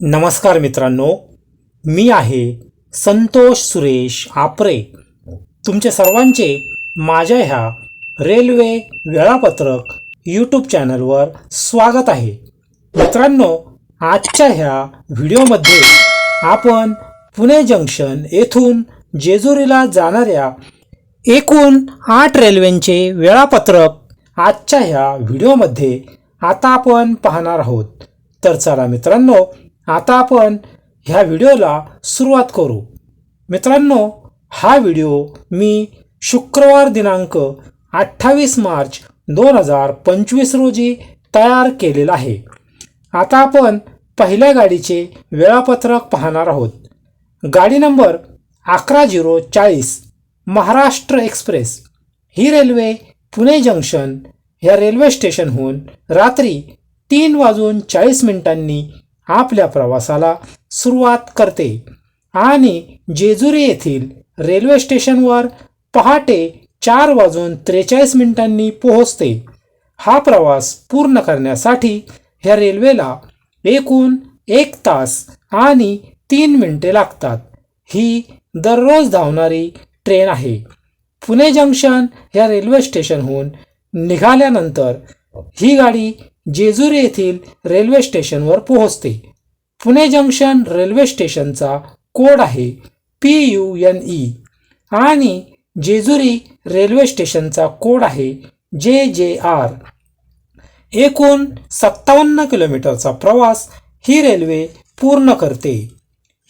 नमस्कार मित्रांनो मी आहे संतोष सुरेश आपरे. तुमचे सर्वांचे माझ्या ह्या रेल्वे वेळापत्रक यूट्यूब चॅनलवर स्वागत आहे. मित्रांनो आजच्या ह्या व्हिडिओमध्ये आपण पुणे जंक्शन येथून जेजुरीला जाणाऱ्या एकूण आठ रेल्वेंचे वेळापत्रक आजच्या ह्या व्हिडिओमध्ये आता आपण पाहणार आहोत. तर चला मित्रांनो आता आपण ह्या व्हिडिओला सुरुवात करू. मित्रांनो हा व्हिडिओ मी शुक्रवार दिनांक अठ्ठावीस मार्च दोन हजार पंचवीस रोजी तयार केलेला आहे. आता आपण पहिल्या गाडीचे वेळापत्रक पाहणार आहोत. गाडी नंबर अकरा झिरो चाळीस महाराष्ट्र एक्सप्रेस. ही रेल्वे पुणे जंक्शन ह्या रेल्वे स्टेशनहून रात्री तीन वाजून चाळीस मिनिटांनी आपल्या प्रवासाला सुरुवात करते. आणि जेजुरी येथील रेल्वे स्टेशनवर पहाटे चार वाजून त्रेचाळीस मिनिटांनी पोहोचते. हा प्रवास पूर्ण करण्यासाठी ह्या रेल्वेला एकूण एक तास आणि तीन मिनिटे लागतात. ही दररोज धावणारी ट्रेन आहे. पुणे जंक्शन ह्या रेल्वे स्टेशनहून निघाल्यानंतर ही गाडी जेजुरी येथील रेल्वे स्टेशनवर पोहोचते. पुणे जंक्शन रेल्वे स्टेशनचा कोड आहे पी यू एन ई आणि जेजुरी रेल्वे स्टेशनचा कोड आहे जे जे आर. एकूण सत्तावन्न किलोमीटरचा प्रवास ही रेल्वे पूर्ण करते.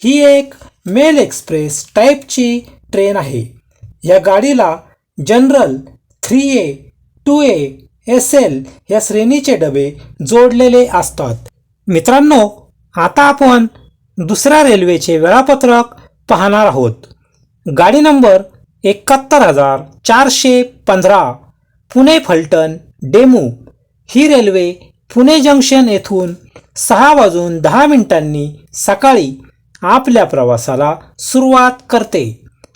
ही एक मेल एक्सप्रेस टाईपची ट्रेन आहे. या गाडीला general three A two A S L या श्रेणीचे डबे जोडलेले असतात. मित्रांनो आता आपण दुसऱ्या रेल्वेचे वेळापत्रक पाहणार आहोत. गाडी नंबर एकाहत्तर हजार चारशे पंधरा पुणे फलटण डेमू. ही रेल्वे पुणे जंक्शन येथून सहा वाजून दहा मिनिटांनी सकाळी आपल्या प्रवासाला सुरुवात करते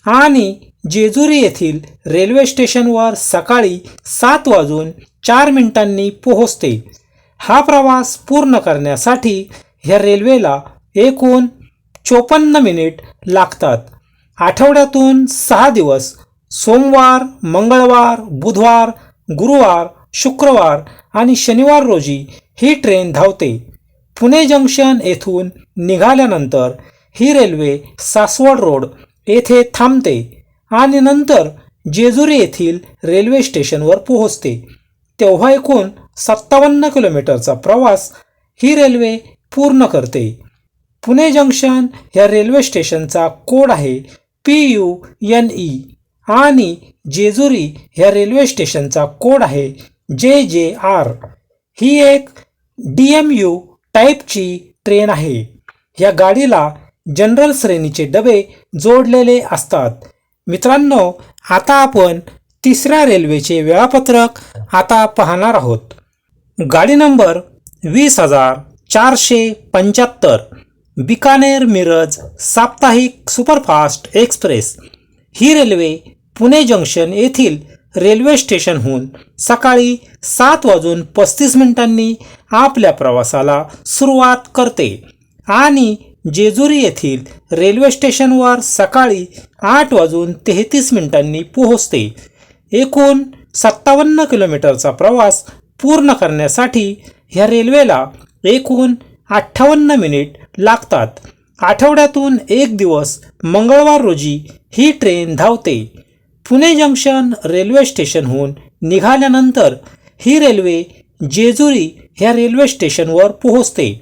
आणि जेजुरी येथील रेल्वे स्टेशनवर सकाळी सात वाजून चार मिनिटांनी पोहोचते. हा प्रवास पूर्ण करण्यासाठी ह्या रेल्वेला एकूण चोपन्न मिनिट लागतात. आठवड्यातून सहा दिवस सोमवार मंगळवार बुधवार गुरुवार शुक्रवार आणि शनिवार रोजी ही ट्रेन धावते. पुणे जंक्शन येथून निघाल्यानंतर ही रेल्वे सासवड रोड येथे थांबते. आणि नंतर जेजुरी येथील रेल्वे स्टेशनवर पोहोचते. तेव्हा एकूण सत्तावन्न किलोमीटरचा प्रवास ही रेल्वे पूर्ण करते. पुणे जंक्शन ह्या रेल्वे स्टेशनचा कोड आहे पी यू एन ई आणि जेजुरी ह्या रेल्वे स्टेशनचा कोड आहे जे जे आर. ही एक डी एम यू टाईपची ट्रेन आहे. या गाडीला जनरल श्रेणीचे डबे जोडलेले असतात. मित्रांनो आता आपण तिसऱ्या रेल्वेचे वेळापत्रक आता पाहणार आहोत. गाडी नंबर वीस हजार चारशे पंच्याहत्तर बिकानेर मिरज साप्ताहिक सुपरफास्ट एक्सप्रेस. ही रेल्वे पुणे जंक्शन येथील रेल्वे स्टेशनहून सकाळी सात वाजून पस्तीस मिनिटांनी आपल्या प्रवासाला सुरुवात करते आणि जेजुरी येथील रेल्वे स्टेशनवर सकाळी आठ वाजून तेहतीस मिनिटांनी पोहोचते. एकूण सत्तावन्न किलोमीटरचा प्रवास पूर्ण करण्यासाठी ह्या रेल्वेला एकूण अठ्ठावन्न मिनिट लागतात. आठवड्यातून एक दिवस मंगळवार रोजी ही ट्रेन धावते. पुणे जंक्शन रेल्वे स्टेशनहून निघाल्यानंतर ही रेल्वे जेजुरी ह्या रेल्वे स्टेशनवर पोहोचते.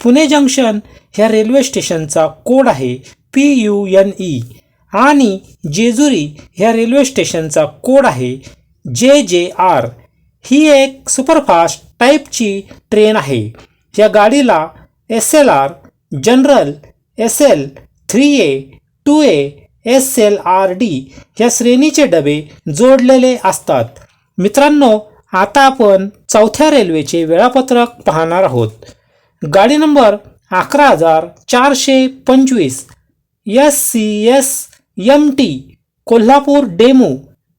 पुणे जंक्शन ह्या रेल्वे स्टेशनचा कोड आहे पी यू एन ई. आणि जेजुरी ह्या रेल्वे स्टेशनचा कोड आहे जे जे आर. ही एक सुपरफास्ट टाईपची ट्रेन आहे. या गाडीला S L R general S L three A two A S L R D या श्रेणीचे डबे जोडलेले असतात. मित्रांनो आता आपण चौथ्या रेल्वेचे वेळापत्रक पाहणार आहोत. गाडी नंबर अकरा हजार चारशे पंचवीस. S C S M T Kolhapur DEMU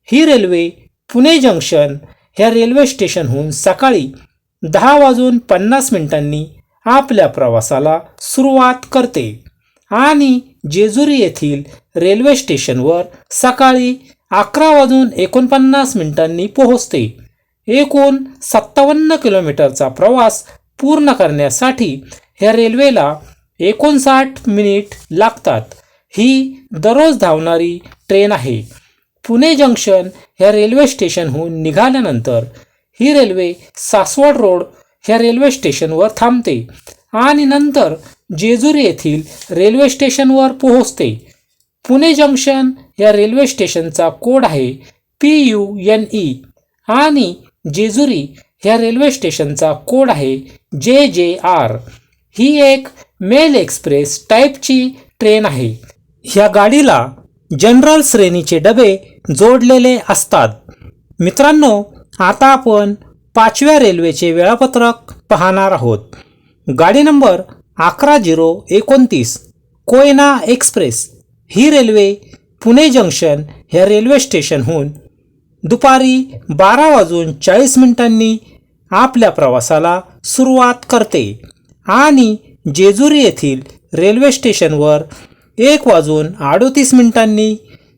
ही रेल्वे पुणे जंक्शन ह्या रेल्वे स्टेशनहून सकाळी दहा वाजून पन्नास मिनिटांनी आपल्या प्रवासाला सुरुवात करते आणि जेजुरी येथील रेल्वे स्टेशनवर सकाळी अकरा वाजून एकोणपन्नास मिनिटांनी पोहोचते. एकूण सत्तावन्न किलोमीटरचा प्रवास पूर्ण करण्यासाठी ह्या रेल्वेला एकोणसाठ मिनिट लागतात. ही दररोज धावणारी ट्रेन आहे. पुणे जंक्शन ह्या रेल्वे स्टेशनहून निघाल्यानंतर ही रेल्वे सासवड रोड ह्या रेल्वे स्टेशनवर थांबते आणि नंतर जेजुरी येथील रेल्वे स्टेशनवर पोहोचते. पुणे जंक्शन या रेल्वे स्टेशनचा कोड आहे पी यू एन ई आणि जेजुरी ह्या रेल्वे स्टेशनचा कोड आहे जे जे आर. ही एक मेल एक्सप्रेस टाईपची ट्रेन आहे. ह्या गाडीला जनरल श्रेणीचे डबे जोडलेले असतात. मित्रांनो आता आपण पाचव्या रेल्वेचे वेळापत्रक पाहणार आहोत. गाडी नंबर अकरा झिरो एकोणतीस कोयना एक्सप्रेस. ही रेल्वे पुणे जंक्शन ह्या रेल्वे स्टेशनहून दुपारी बारा वाजून चाळीस मिनिटांनी आपल्या प्रवासाला सुरुवात करते. आणि जेजुरी येथील रेल्वे स्टेशनवर एक वाजून अडोतीस मिनिटांनी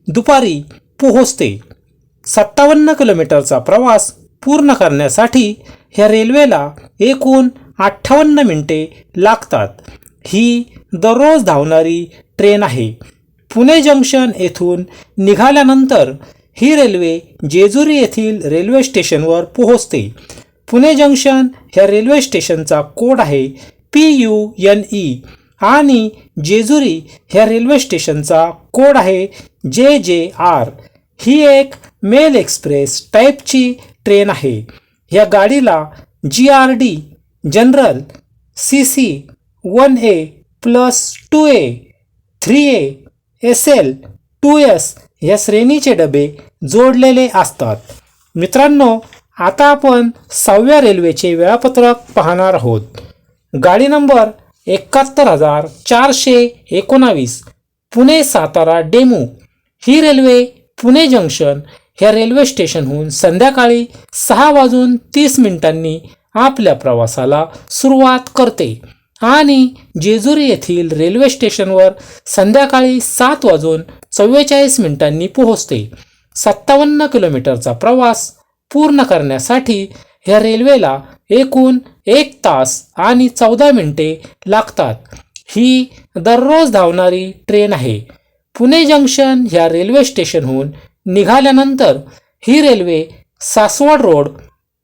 दुपारी पोहोचते. सत्तावन्न किलोमीटरचा प्रवास पूर्ण करण्यासाठी ह्या रेल्वेला एकूण अठ्ठावन्न मिनिटे लागतात. ही दररोज धावणारी ट्रेन आहे. पुणे जंक्शन येथून निघाल्यानंतर ही रेल्वे जेजुरी येथील रेल्वे स्टेशनवर पोहोचते. पुणे जंक्शन ह्या रेल्वे स्टेशनचा कोड आहे पी यू एन ई आणि जेजुरी ह्या रेल्वे स्टेशनचा कोड आहे जे जे आर. ही एक मेल एक्सप्रेस टाईपची ट्रेन आहे. या गाडीला G R D general C C one A plus two A three A S L two S या श्रेणीचे डबे जोडलेले असतात. मित्रांनो आता आपण सहाव्या रेल्वेचे वेळापत्रक पाहणार आहोत. गाडी नंबर एकाहत्तर हजार चारशे एकोणावीस पुणे सातारा डेमू. ही रेल्वे पुणे जंक्शन ह्या रेल्वे स्टेशनहून संध्याकाळी सहा वाजून तीस मिनिटांनी आपल्या प्रवासाला सुरुवात करते आणि जेजुरी येथील रेल्वे स्टेशनवर संध्याकाळी सात वाजून चव्वेचाळीस मिनिटांनी पोहोचते. सत्तावन्न किलोमीटरचा प्रवास पूर्ण करण्यासाठी ह्या रेल्वेला एकूण एक तास आणि चौदा मिनिटे लागतात. ही दररोज धावणारी ट्रेन आहे. पुणे जंक्शन ह्या रेल्वे स्टेशनहून निघाल्यानंतर ही रेल्वे सासवड रोड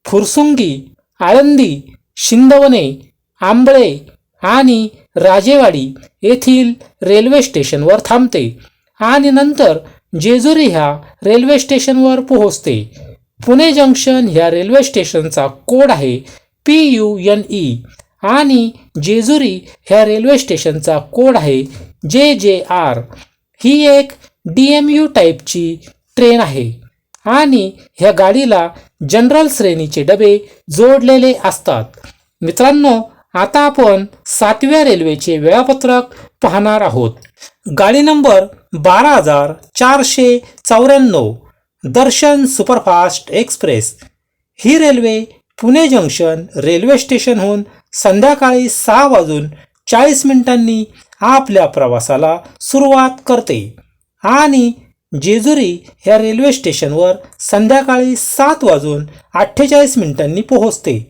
फुरसुंगी आळंदी शिंदवणे आंबळे आणि राजेवाडी येथील रेल्वे स्टेशनवर थांबते आणि नंतर जेजुरी ह्या रेल्वे स्टेशनवर पोहोचते. पुणे जंक्शन ह्या रेल्वे स्टेशनचा कोड आहे पी यू एन ई आणि जेजुरी ह्या रेल्वे स्टेशनचा कोड आहे जे जे आर. ही एक डी एम यू टाईपची ट्रेन आहे आणि ह्या गाडीला जनरल श्रेणीचे डबे जोडलेले असतात. मित्रांनो आता आपण सातव्या रेल्वेचे वेळापत्रक पाहणार आहोत. गाडी नंबर बारा हजार चारशे चौऱ्याण्णव. Darshan superfast express. ही रेल्वे पुणे जंक्शन रेल्वे स्टेशनहून संध्याकाळी सहा वाजून चाळीस मिनिटांनी आपल्या प्रवासाला सुरुवात करते. आणि जेजुरी ह्या रेल्वे स्टेशनवर संध्याकाळी सात वाजून अठ्ठेचाळीस मिनिटांनी पोहोचते.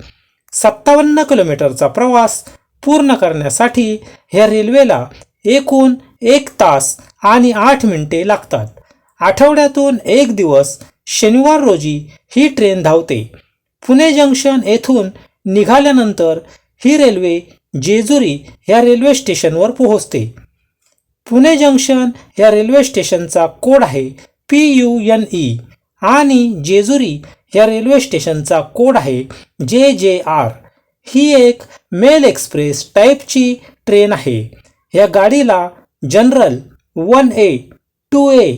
सत्तावन्न किलोमीटरचा प्रवास पूर्ण करण्यासाठी ह्या रेल्वेला एकूण एक तास आणि आठ मिनिटे लागतात. आठवड्यातून एक दिवस शनिवार रोजी ही ट्रेन धावते. पुणे जंक्शन येथून निघाल्यानंतर ही रेल्वे जेजुरी ह्या रेल्वे स्टेशनवर पोहोचते. पुणे जंक्शन या रेल्वे स्टेशनचा कोड आहे पी यू एन ई आणि जेजुरी या रेल्वे स्टेशनचा कोड आहे जे जे आर. ही एक मेल एक्सप्रेस टाईपची ट्रेन आहे. या गाडीला general one A two A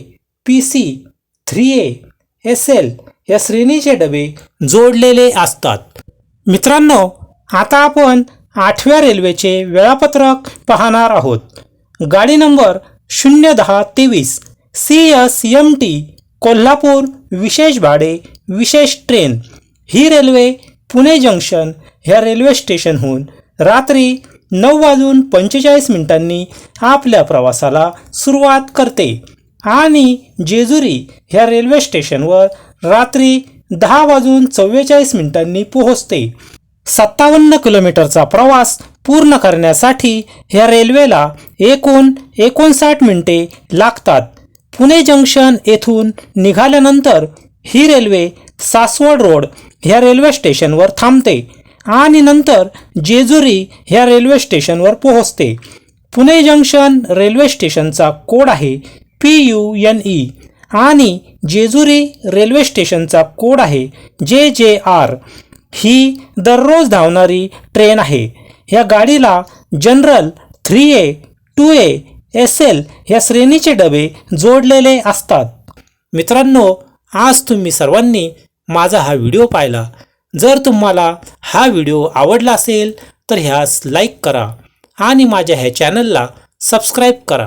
P C three A S L या श्रेणीचे डबे जोडलेले असतात. मित्रांनो आता आपण आठव्या रेल्वेचे वेळापत्रक पाहणार आहोत. गाडी नंबर शून्य दहा तेवीस C S M T Kolhapur विशेष भाडे विशेष ट्रेन. ही रेल्वे पुणे जंक्शन ह्या रेल्वे स्टेशनहून रात्री नऊ वाजून पंचेचाळीस मिनिटांनी आपल्या प्रवासाला सुरुवात करते. आणि जेजुरी ह्या रेल्वे स्टेशनवर रात्री दहा वाजून चव्वेचाळीस मिनिटांनी पोहोचते. सत्तावन्न किलोमीटरचा प्रवास पूर्ण करण्यासाठी ह्या रेल्वेला एकूण एकोणसाठ मिनिटे लागतात. पुणे जंक्शन येथून निघाल्यानंतर ही रेल्वे सासवड रोड ह्या रेल्वे स्टेशनवर थांबते आणि नंतर जेजुरी ह्या रेल्वे स्टेशनवर पोहोचते. पुणे जंक्शन रेल्वे स्टेशनचा कोड आहे पी यू एन ई. आणि जेजुरी रेल्वे स्टेशनचा कोड आहे जे जे आर. ही दररोज धावणारी ट्रेन आहे. या गाडीला general three A two A S L या श्रेणीचे डबे जोडलेले असतात. मित्रांनो आज तुम्ही सर्वांनी माझा हा व्हिडिओ पाहिला. जर तुम्हाला हा व्हिडिओ आवडला असेल तर ह्यास लाईक करा आणि माझ्या ह्या चॅनलला सबस्क्राईब करा.